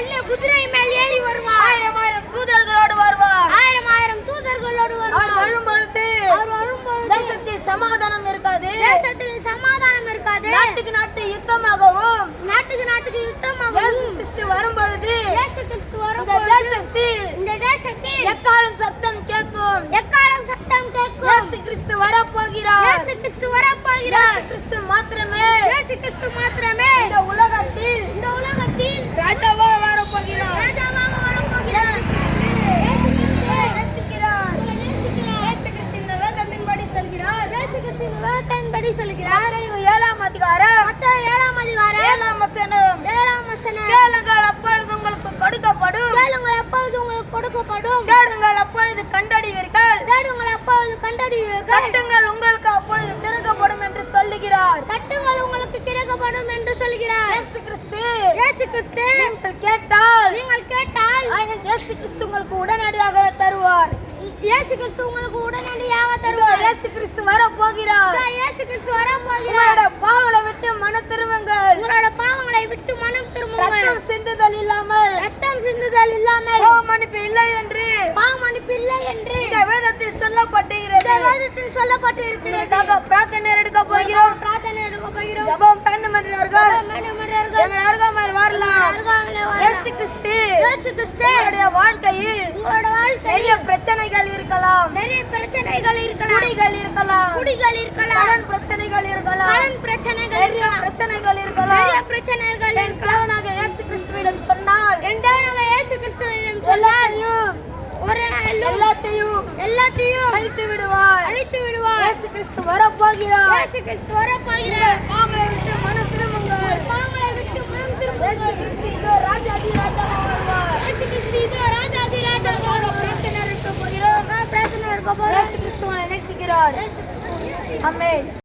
வெள்ளை குதிரை மேல் ஏறி வருவார். ஆயிரம் ஆயிரம் தூதர்களோடு வருவார். ஆயிரம் ஆயிரம் தூதர்களோடு அவர் வருவார் வரும் பொழுது அவர் வரும்பொழுது தேசத்தில் சமாதானம் இருக்காது. தேசத்தில் சமாதானம் இருக்காது. நாட்டுக்கு நாட்டு யுத்தமாகவும் நாட்டுக்கு நாட்டுக்கு யுத்தமாகவும் கிறிஸ்து வரும் பொழுது இயேசு கிறிஸ்து இந்த வரும்பொழுது தேசத்தில் இந்த தேசத்தில் எக்காலம் சத்தம் கேட்கும்? எக்காலம் சத்தம் கேட்கும்? இயேசு கிறிஸ்து வரப்போகிறார். இயேசு கிறிஸ்து வரப்போகிறார். கிறிஸ்து மாத்திரமே. இயேசு கிறிஸ்து மாத்திரமே இந்த உலகத்தில் இந்த உலகத்தில் ராஜாவா வரப்போகிறார் ராஜாவாக வரப்போகிறார் இயேசு கிறிஸ்து நேசிக்கிறார். நேசிக்கிறார். இயேசு கிறிஸ்து இந்த வேதத்தின்படி சொல்கிறார் இயேசு கிறிஸ்துவின் வேதத்தின்படி சொல்கிறார் மத்தேயு ஏழாம் அதிகாரம் மத்தேயு ஏழாம் அதிகாரம் ஏழாம் வசனம் ஏழாம் வசனம் கேளுங்கள் அப்பொழுது உங்களுக்கு கொடுக்கப்படும் கேளுங்கள் அப்பொழுது உங்களுக்கு கொடுக்கப்படும் தேடுங்கள் அப்பொழுது கண்டறிவீர்கள் தேடுங்கள் அப்பொழுது கட்டுங்கள். உங்களுக்கு அப்பொழுது திறக்கப்படும் என்று சொல்லுகிறார். கட்டுங்கள் உங்களுக்கு கிடைக்கப்படும் என்று சொல்கிறார் இயேசு கிறிஸ்து. இயேசு கிறிஸ்து. நீங்கள் கேட்டால். நீங்கள் கேட்டால். ஆயன் இயேசு கிறிஸ்து உங்களுக்கு உடனடியாக தருவார். இயேசு கிறிஸ்து உங்களுக்கு உடனடியாக தருவார். இயேசு கிறிஸ்து வர போகிறார் இயேசு கிறிஸ்து வரப்போகிறார். உங்களோட பாவங்களை விட்டு மன திரும்புங்கள். உங்களோட பாவங்களை விட்டு மனம் திரும்புங்கள். ரத்தம் சிந்துதல் இல்லாமல். ரத்தம் சிந்துதல் இல்லாமல். பாவ மன்னிப்பு இல்லை என்று. பாவம் அனுப்பில்லை என்று. இந்த வேதத்தில் சொல்லப்பட்டிருக்கிறது இந்த வேதத்தில் சொல்லப்பட்டு இருக்கிறது. பிரார்த்தனை எடுக்க போகிறோம். பிரார்த்தனை எடுக்க போகிறோம். ஜெபம் எங்கள் அருகாமையில் வரலாம். இயேசு கிறிஸ்து. இயேசு கிறிஸ்து. வாழ்க்கையில் உங்களோட வாழ்க்கையில் நிறைய பிரச்சனைகள் இருக்கலாம். நிறைய பிரச்சனைகள் இருக்கலாம். குடிகள் இருக்கலாம். குடிகள் இருக்கலாம். கடன் பிரச்சனைகள் இருக்கலாம். கடன் பிரச்சனைகள் நிறைய இருக்கலாம் பிரச்சனைகள் நிறைய இருக்கலாம் பிரச்சனைகள் என் இருக்கலாம் தேவனாக இயேசு கிறிஸ்துவிடம் சொன்னால் என் தேவனாக இயேசு கிறிஸ்துவிடம் சொன்னால் எல்லாத்தையும் ஒரு நாளிலும் எல்லாத்தையும் எல்லாத்தையும் அழித்து விடுவார் அழித்து விடுவார் இயேசு கிறிஸ்து வரப்போகிறார். இயேசு கிறிஸ்து வரப்போகிறார் பாவங்களை விட்டு மன திரும்புங்கள். பாவங்களை விட்டு மனம் இயேசு திரும்புங்கள். கிறிஸ்து இதோ ராஜாதி ராஜாவாக வருவார். இயேசு கிறிஸ்து இதோ ராஜாதி ராஜாவாக பிரார்த்தனை நடத்த போகிறோம். பிரார்த்தனை எடுக்க போறோம் இயேசு கிறிஸ்து உங்களை நேசிக்கிறார். இயேசு ஆமென்.